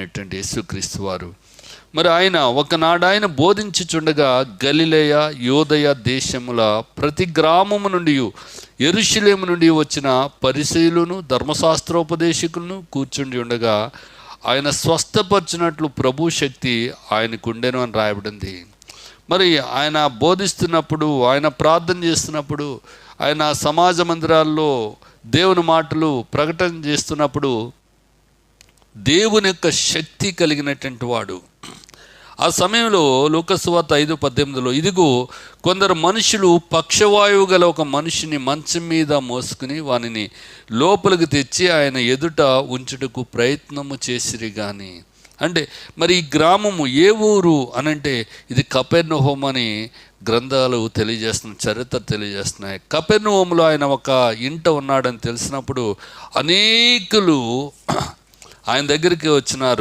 అనేటువంటి యేసుక్రీస్తు వారు. మరి ఆయన ఒకనాడు ఆయన బోధించుచుండగా గలిలేయ యోదయ దేశముల ప్రతి గ్రామము నుండి ఎరుషులేము నుండి వచ్చిన పరిశీలును ధర్మశాస్త్రోపదేశకులను కూర్చుండి ఉండగా ఆయన స్వస్థపరిచినట్లు ప్రభు శక్తి ఆయనకుండెను అని రాయబడింది. మరి ఆయన బోధిస్తున్నప్పుడు ఆయన ప్రార్థన చేస్తున్నప్పుడు ఆయన సమాజ మందిరాల్లో దేవుని మాటలు ప్రకటన చేస్తున్నప్పుడు దేవుని యొక్క శక్తి కలిగినటువంటి వాడు. ఆ సమయంలో లోకసువార్త ఐదు పద్దెనిమిదిలో ఇదిగో కొందరు మనుషులు పక్షవాయువు గల ఒక మనిషిని మంచం మీద మోసుకుని వానిని లోపలికి తెచ్చి ఆయన ఎదుట ఉంచుటకు ప్రయత్నము చేసిరి కానీ అంటే మరి ఈ గ్రామము ఏ ఊరు అనంటే ఇది కపెర్నహోమ్ అని గ్రంథాలు తెలియజేస్తున్న చరిత్ర తెలియజేస్తున్నాయి. కపెర్నహోములో ఆయన ఒక ఇంట ఉన్నాడని తెలిసినప్పుడు అనేకులు ఆయన దగ్గరికి వచ్చినారు.